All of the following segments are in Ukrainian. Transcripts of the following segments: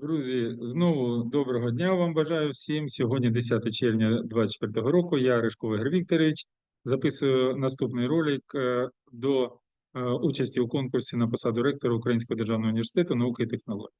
Друзі, знову доброго дня вам бажаю всім. Сьогодні 10 червня 2024 року. Я Ришко Ігор Вікторович. Записую наступний ролик е, до е, участі у конкурсі на посаду ректора Українського державного університету науки і технологій.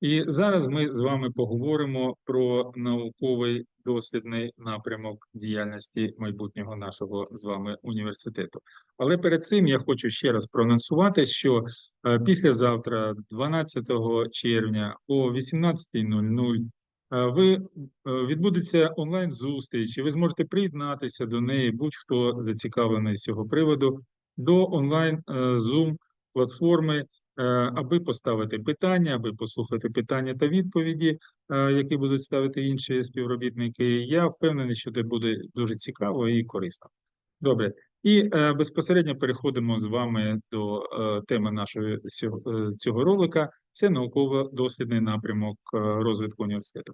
І зараз ми з вами поговоримо про науковий дослідний напрямок діяльності майбутнього нашого з вами університету. Але перед цим я хочу ще раз проанонсувати, що е, післязавтра, 12 червня о 18.00, е, ви е, відбудеться онлайн зустріч, і ви зможете приєднатися до неї, будь-хто зацікавлений з цього приводу, до онлайн Zoom платформи аби поставити питання, аби послухати питання та відповіді, е, які будуть ставити інші співробітники. Я впевнений, що це буде дуже цікаво і корисно. Добре, і е, безпосередньо переходимо з вами до теми нашого цього ролика. Це науково-дослідний напрямок розвитку університету.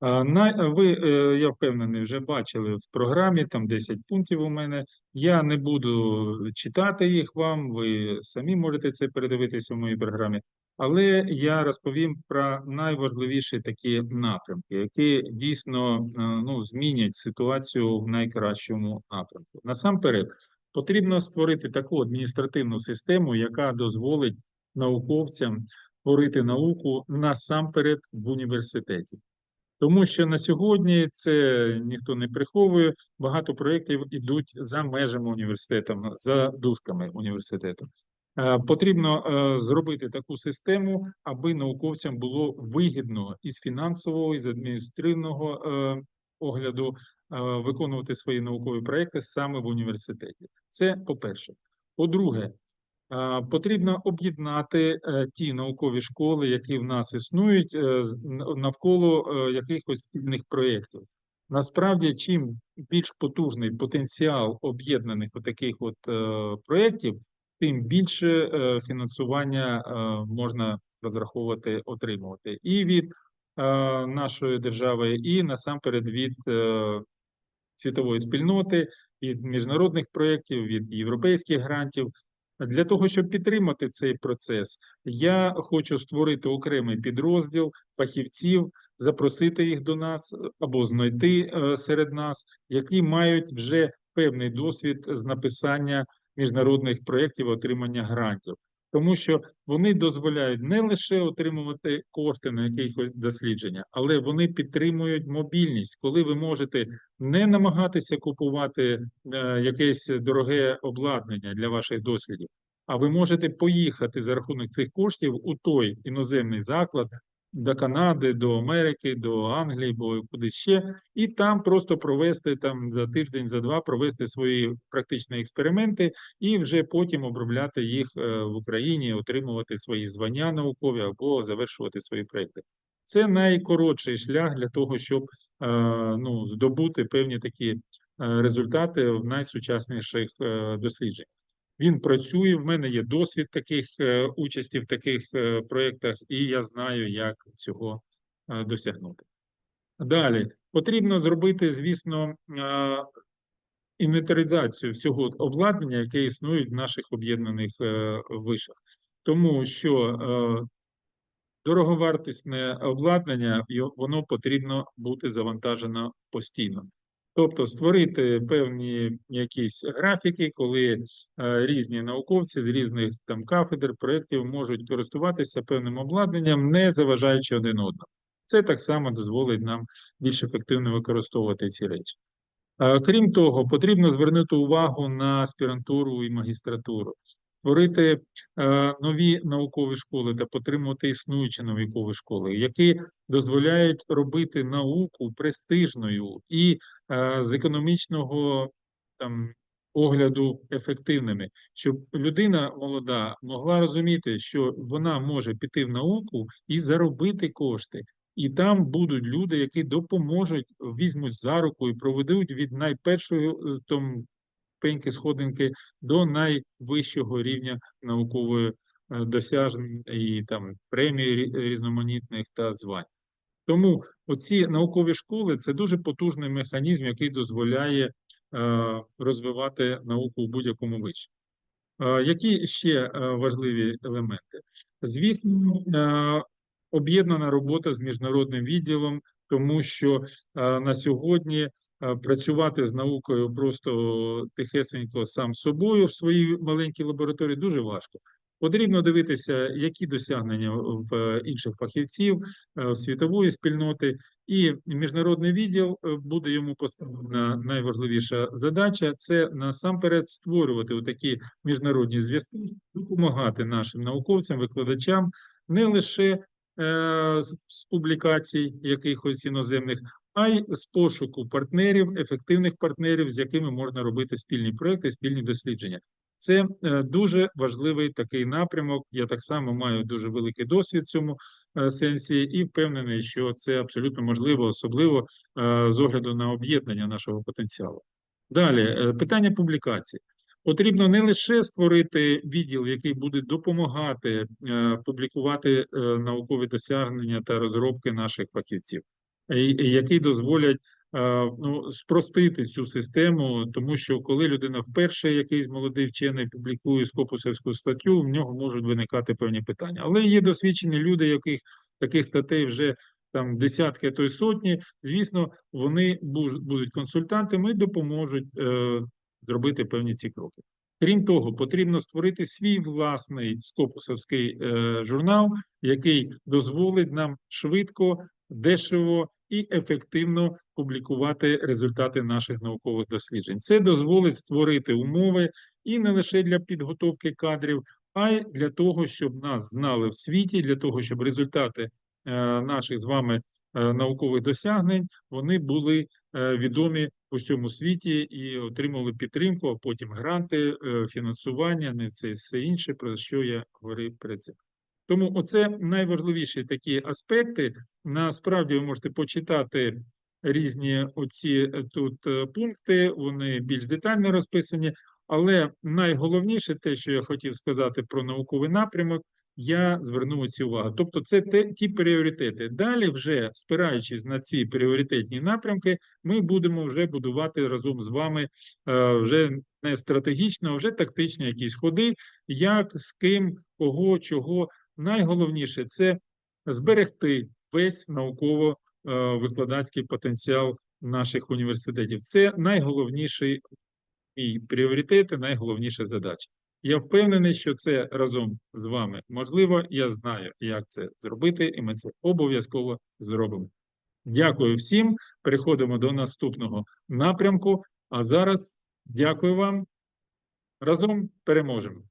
Ви, е, я впевнений, вже бачили в програмі, там 10 пунктів у мене. Я не буду читати їх вам, ви самі можете це передивитися в моїй програмі, але я розповім про найважливіші такі напрямки, які дійсно е, ну, змінять ситуацію в найкращому напрямку. Насамперед, потрібно створити таку адміністративну систему, яка дозволить науковцям творити науку насамперед в університеті. Тому що на сьогодні це ніхто не приховує. Багато проєктів йдуть за межами університету, за дужками університету. Е, потрібно е, зробити таку систему, аби науковцям було вигідно із фінансового, і з адміністративного е, огляду виконувати свої наукові проекти саме в університеті. Це по-перше. По-друге, Потрібно об'єднати е, ті наукові школи, які в нас існують, е, навколо е, якихось спільних проєктів. Насправді, чим більш потужний потенціал об'єднаних таких от проєктів, тим більше фінансування можна розраховувати отримувати і від нашої держави, і насамперед від світової спільноти, від міжнародних проєктів, від європейських грантів. Для того, щоб підтримати цей процес, я хочу створити окремий підрозділ фахівців, запросити їх до нас або знайти е, серед нас, які мають вже певний досвід з написання міжнародних проєктів отримання грантів тому що вони дозволяють не лише отримувати кошти на якісь дослідження, але вони підтримують мобільність, коли ви можете не намагатися купувати е, якесь дороге обладнання для ваших дослідів, а ви можете поїхати за рахунок цих коштів у той іноземний заклад, до Канади, до Америки, до Англії, бо кудись ще, і там просто провести там за тиждень, за два провести свої практичні експерименти, і вже потім обробляти їх е, в Україні, отримувати свої звання наукові або завершувати свої проекти. Це найкоротший шлях для того, щоб е, ну, здобути певні такі е, результати в найсучасніших дослідженнях. Він працює. В мене є досвід таких е, участі в таких е, проєктах, і я знаю, як цього е, досягнути. Далі потрібно зробити, звісно, інвентаризацію всього обладнання, яке існує в наших об'єднаних вишах, тому що дороговартісне обладнання воно потрібно бути завантажено постійно. Тобто створити певні якісь графіки, коли е, різні науковці з різних там кафедр, проєктів можуть користуватися певним обладнанням, не заважаючи один одному. Це так само дозволить нам більш ефективно використовувати ці речі. Е, крім того, потрібно звернути увагу на аспірантуру і магістратуру створити е, нові наукові школи та підтримувати існуючі наукові школи, які дозволяють робити науку престижною і е, з економічного там. Огляду ефективними, щоб людина молода могла розуміти, що вона може піти в науку і заробити кошти, і там будуть люди, які допоможуть, візьмуть за руку і проведуть від найпершої там пеньки сходинки до найвищого рівня наукової е, досяжень і там премій різноманітних та звань. Тому оці наукові школи це дуже потужний механізм, який дозволяє е, розвивати науку в будь-якому вищі. Е, які ще важливі елементи? Звісно, об'єднана робота з міжнародним відділом, тому що на сьогодні працювати з наукою просто тихесенько сам собою в своїй маленькій лабораторії дуже важко. Потрібно дивитися, які досягнення в е, інших фахівців е, світової спільноти, і міжнародний відділ е, буде йому поставлена найважливіша задача це насамперед створювати такі міжнародні зв'язки, допомагати нашим науковцям, викладачам не лише з публікацій якихось іноземних, а й з пошуку партнерів, ефективних партнерів, з якими можна робити спільні проекти, спільні дослідження. Це е, дуже важливий такий напрямок. Я так само маю дуже великий досвід в цьому е, сенсі і впевнений, що це абсолютно можливо, особливо е, з огляду на об'єднання нашого потенціалу. Далі питання публікації. Потрібно не лише створити відділ, який буде допомагати публікувати наукові досягнення та розробки наших фахівців, і- і дозволять е, ну, спростити цю систему, тому що коли людина вперше якийсь молодий вчений публікує скопусівську статтю, в нього можуть виникати певні питання. Але є досвідчені люди, яких таких статей вже там десятки, то й сотні. Звісно, вони будуть консультантами і допоможуть е, зробити певні ці кроки. Крім того, потрібно створити свій власний скопусовський е, журнал, який дозволить нам швидко, дешево і ефективно публікувати результати наших наукових досліджень. Це дозволить створити умови і не лише для підготовки кадрів, а й для того, щоб нас знали в світі, для того, щоб результати е, наших з вами е, наукових досягнень вони були е, відомі у всьому світі і отримували підтримку, а потім гранти, фінансування, не це все інше, про що я говорив перед цим. Тому оце найважливіші такі аспекти. Насправді ви можете почитати різні оці е, тут е, пункти, вони більш детально розписані. Але найголовніше, те, що я хотів сказати про науковий напрямок, я звернув ці увагу. Тобто, це те, ті пріоритети. Далі, вже спираючись на ці пріоритетні напрямки, ми будемо вже будувати разом з вами е, вже не стратегічно, а вже тактичні якісь ходи, як з ким, кого, чого. Найголовніше це зберегти весь науково-викладацький потенціал наших університетів. Це найголовніший мій пріоритет і найголовніша задача. Я впевнений, що це разом з вами можливо. Я знаю, як це зробити, і ми це обов'язково зробимо. Дякую всім. Переходимо до наступного напрямку. А зараз дякую вам. Разом переможемо.